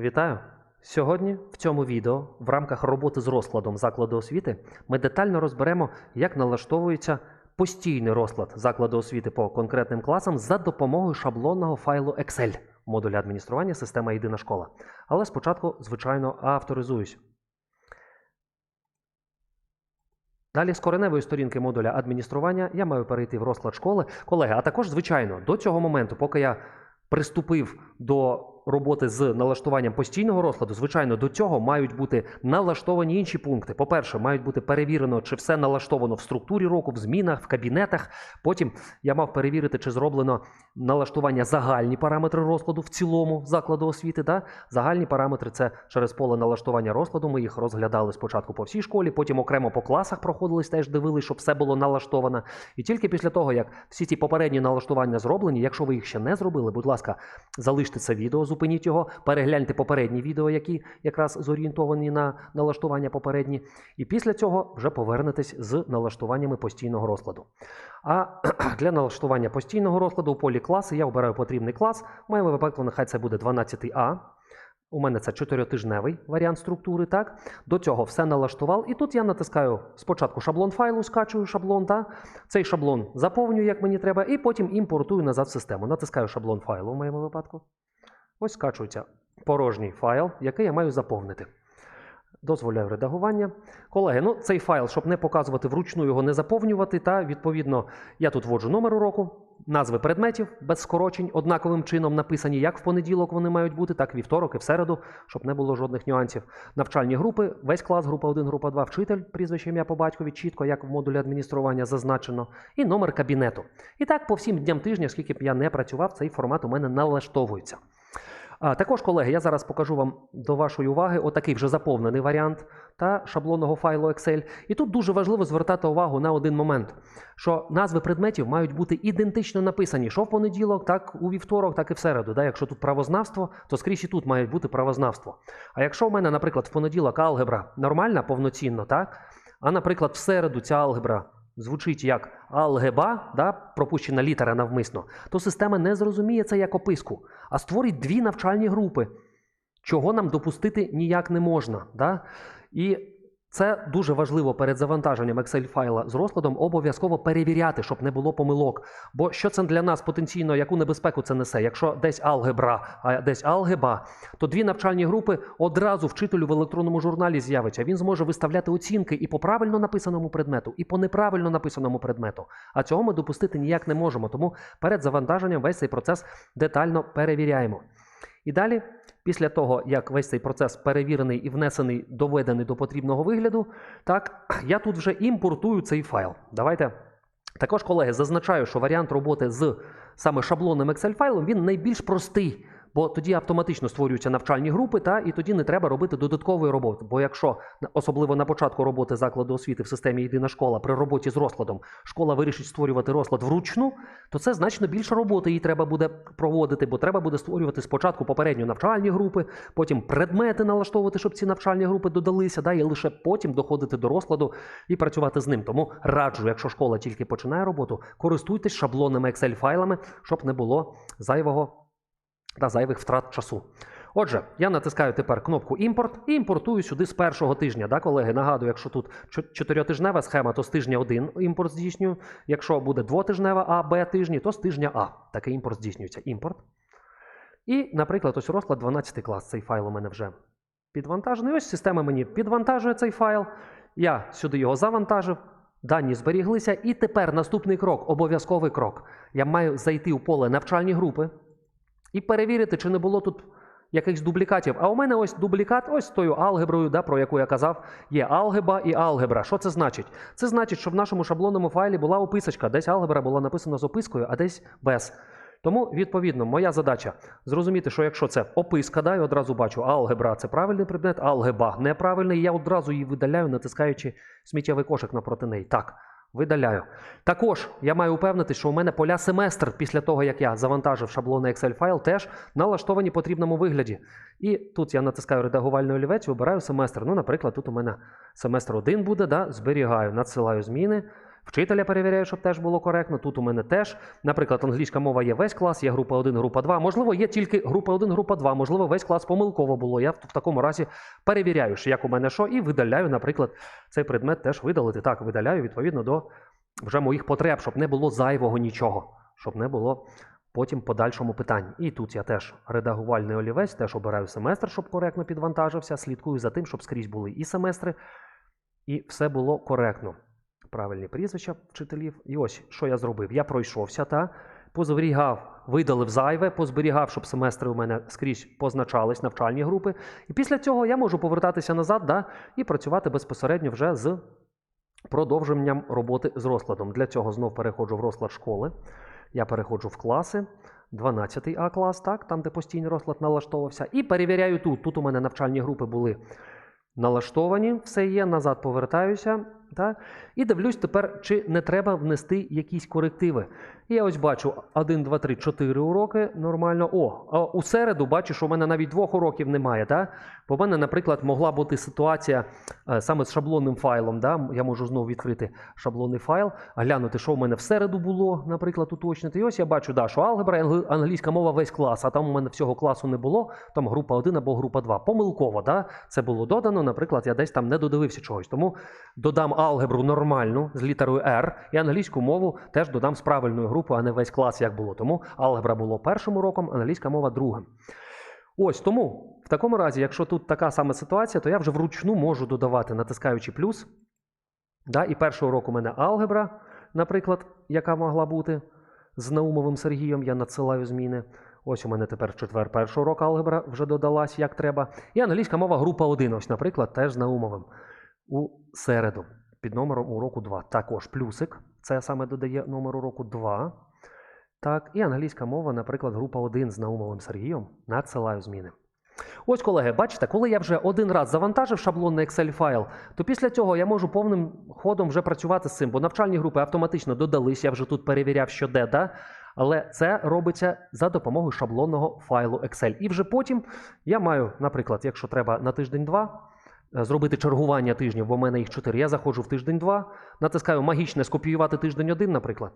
Вітаю! Сьогодні в цьому відео в рамках роботи з розкладом закладу освіти ми детально розберемо, як налаштовується постійний розклад закладу освіти по конкретним класам за допомогою шаблонного файлу Excel модуля адміністрування система Єдина школа. Але спочатку, звичайно, авторизуюсь. Далі з кореневої сторінки модуля адміністрування я маю перейти в розклад школи. Колеги, а також, звичайно, до цього моменту, поки я приступив до роботи з налаштуванням постійного розкладу, звичайно, до цього мають бути налаштовані інші пункти. По-перше, мають бути перевірено, чи все налаштовано в структурі року, в змінах, в кабінетах. Потім я мав перевірити, чи зроблено налаштування загальні параметри розкладу в цілому закладу освіти. Да? Загальні параметри це через поле налаштування розкладу. Ми їх розглядали спочатку по всій школі, потім окремо по класах проходились, теж дивились, щоб все було налаштовано. І тільки після того, як всі ці попередні налаштування зроблені, якщо ви їх ще не зробили, будь ласка, залиште це відео, зупиніть його, перегляньте попередні відео, які якраз зорієнтовані на налаштування попередні. І після цього вже повернетесь з налаштуваннями постійного розкладу. А для налаштування постійного розкладу у полі класи я обираю потрібний клас. В моєму випадку нехай це буде 12А. У мене це чотирьотижневий варіант структури. Так до цього все налаштував. І тут я натискаю спочатку шаблон файлу, скачую шаблон. Та цей шаблон заповнюю, як мені треба, і потім імпортую назад в систему. Натискаю шаблон файлу в моєму випадку. Ось скачується порожній файл, який я маю заповнити. Дозволяю редагування. Колеги, ну цей файл, щоб не показувати вручну його не заповнювати. Та відповідно я тут вводжу номер уроку, назви предметів без скорочень, однаковим чином написані як в понеділок вони мають бути, так і вівторок і в середу, щоб не було жодних нюансів. Навчальні групи, весь клас, група 1, група 2, вчитель, прізвище ім'я по батькові, чітко, як в модулі адміністрування зазначено, і номер кабінету. І так по всім дням тижня, скільки б я не працював, цей формат у мене налаштовується. А, також, колеги, я зараз покажу вам до вашої уваги отакий вже заповнений варіант та шаблонного файлу Excel. І тут дуже важливо звертати увагу на один момент, що назви предметів мають бути ідентично написані, що в понеділок, так у вівторок, так і в середу. Да? Якщо тут правознавство, то скрізь і тут має бути правознавство. А якщо в мене, наприклад, в понеділок алгебра нормальна, повноцінно, так? а, наприклад, в середу ця алгебра звучить як алгеба, да, пропущена літера навмисно, то система не зрозуміє це як описку, а створить дві навчальні групи, чого нам допустити ніяк не можна. Да? І це дуже важливо перед завантаженням Excel файла з розкладом обов'язково перевіряти, щоб не було помилок. Бо що це для нас потенційно, яку небезпеку це несе? Якщо десь алгебра, а десь алгеба, то дві навчальні групи одразу вчителю в електронному журналі з'явиться. Він зможе виставляти оцінки і по правильно написаному предмету, і по неправильно написаному предмету. А цього ми допустити ніяк не можемо. Тому перед завантаженням весь цей процес детально перевіряємо. І далі, після того, як весь цей процес перевірений і внесений, доведений до потрібного вигляду, так, я тут вже імпортую цей файл. Давайте. Також, колеги, зазначаю, що варіант роботи з саме шаблонним Excel-файлом він найбільш простий, бо тоді автоматично створюються навчальні групи, та, і тоді не треба робити додаткової роботи. Бо якщо, особливо на початку роботи закладу освіти в системі Єдина школа, при роботі з розкладом, школа вирішить створювати розклад вручну, то це значно більше роботи їй треба буде проводити, бо треба буде створювати спочатку попередньо навчальні групи, потім предмети налаштовувати, щоб ці навчальні групи додалися, да, і лише потім доходити до розкладу і працювати з ним. Тому раджу, якщо школа тільки починає роботу, користуйтесь шаблонними Excel-файлами, щоб не було зайвого та зайвих втрат часу. Отже, я натискаю тепер кнопку імпорт і імпортую сюди з першого тижня. Да, колеги? Нагадую, якщо тут чо- чотирьотижнева схема, то з тижня один імпорт здійснюю. Якщо буде двотижнева А, Б тижні, то з тижня А. Такий імпорт здійснюється. Імпорт. І, наприклад, ось розклад 12 клас. Цей файл у мене вже підвантажений. Ось система мені підвантажує цей файл. Я сюди його завантажив. Дані зберіглися, і тепер наступний крок, обов'язковий крок. Я маю зайти у поле навчальні групи і перевірити, чи не було тут якихось дублікатів. А у мене ось дублікат, ось тою алгеброю, да, про яку я казав, є алгеба і алгебра. Що це значить? Це значить, що в нашому шаблонному файлі була описочка, десь алгебра була написана з опискою, а десь без. Тому, відповідно, моя задача зрозуміти, що якщо це описка, да, я одразу бачу, алгебра це правильний предмет, алгеба неправильний, я одразу її видаляю, натискаючи сміттєвий кошик напроти неї. Так, видаляю. Також я маю упевнити, що у мене поля семестр після того, як я завантажив шаблонний Excel файл, теж налаштовані потрібному вигляді. І тут я натискаю редагувальний олівець, обираю семестр. Ну, наприклад, тут у мене семестр 1 буде, да, зберігаю, надсилаю зміни. Вчителя перевіряю, щоб теж було коректно. Тут у мене теж, наприклад, англійська мова є весь клас, є група 1, група 2. Можливо, є тільки група 1, група 2. Можливо, весь клас помилково було. Я в такому разі перевіряю, як у мене що, і видаляю, наприклад, цей предмет теж видалити. Так, видаляю відповідно до вже моїх потреб, щоб не було зайвого нічого, щоб не було потім подальшому питань. І тут я теж редагувальний олівець, теж обираю семестр, щоб коректно підвантажився. Слідкую за тим, щоб скрізь були і семестри, і все було коректно. Правильні прізвища вчителів. І ось що я зробив. Я пройшовся та позберігав, видалив зайве, позберігав, щоб семестри у мене скрізь позначались навчальні групи. І після цього я можу повертатися назад да, і працювати безпосередньо вже з продовженням роботи з розкладом. Для цього знов переходжу в розклад школи. Я переходжу в класи. 12 А клас, так, там, де постійний розклад налаштовувався. І перевіряю тут. Тут у мене навчальні групи були налаштовані, все є, назад повертаюся. Так? І дивлюсь тепер, чи не треба внести якісь корективи. І я ось бачу 1, 2, 3, 4 уроки. Нормально. О, а у середу бачу, що в мене навіть двох уроків немає. Так? Бо в мене, наприклад, могла бути ситуація е, саме з шаблонним файлом. Да? Я можу знову відкрити шаблонний файл, глянути, що в мене в середу було, наприклад, уточнити. І ось я бачу, да, що алгебра, англійська мова весь клас, а там у мене всього класу не було, там група 1 або група 2. Помилково, да? це було додано. Наприклад, я десь там не додивився чогось. Тому додам алгебру нормальну з літерою R і англійську мову теж додам з правильною групою, а не весь клас, як було. Тому алгебра було першим уроком, англійська мова другим. Ось тому в такому разі, якщо тут така сама ситуація, то я вже вручну можу додавати, натискаючи плюс. Да, і перший урок у мене алгебра, наприклад, яка могла бути з Наумовим Сергієм, я надсилаю зміни. Ось у мене тепер четвер перший урок алгебра вже додалась, як треба. І англійська мова група 1, ось, наприклад, теж з Наумовим. У середу під номером уроку 2. Також плюсик, це саме додає номер уроку 2. Так, і англійська мова, наприклад, група 1 з Наумовим Сергієм. Надсилаю зміни. Ось, колеги, бачите, коли я вже один раз завантажив шаблонний Excel файл, то після цього я можу повним ходом вже працювати з цим, бо навчальні групи автоматично додались, я вже тут перевіряв, що де, да? але це робиться за допомогою шаблонного файлу Excel. І вже потім я маю, наприклад, якщо треба на тиждень-два, зробити чергування тижнів, бо в мене їх чотири, я заходжу в тиждень-два, натискаю магічне скопіювати тиждень один, наприклад.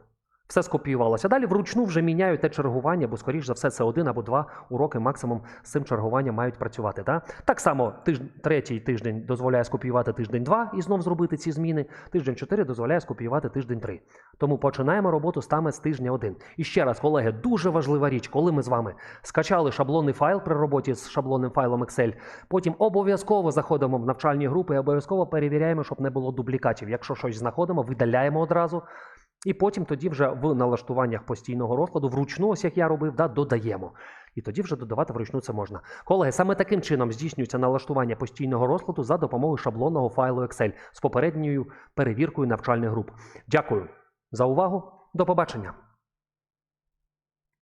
Все скопіювалося. Далі вручну вже міняю те чергування, бо, скоріш за все, це один або два уроки максимум з цим чергуванням мають працювати. Да? Так само тиж... третій тиждень дозволяє скопіювати тиждень 2 і знов зробити ці зміни. Тиждень 4 дозволяє скопіювати тиждень 3. Тому починаємо роботу саме з тижня 1. І ще раз, колеги, дуже важлива річ, коли ми з вами скачали шаблонний файл при роботі з шаблонним файлом Excel, потім обов'язково заходимо в навчальні групи і обов'язково перевіряємо, щоб не було дублікатів. Якщо щось знаходимо, видаляємо одразу. І потім тоді вже в налаштуваннях постійного розкладу вручну, ось як я робив, да, додаємо. І тоді вже додавати вручну це можна. Колеги, саме таким чином здійснюється налаштування постійного розкладу за допомогою шаблонного файлу Excel з попередньою перевіркою навчальних груп. Дякую за увагу. До побачення.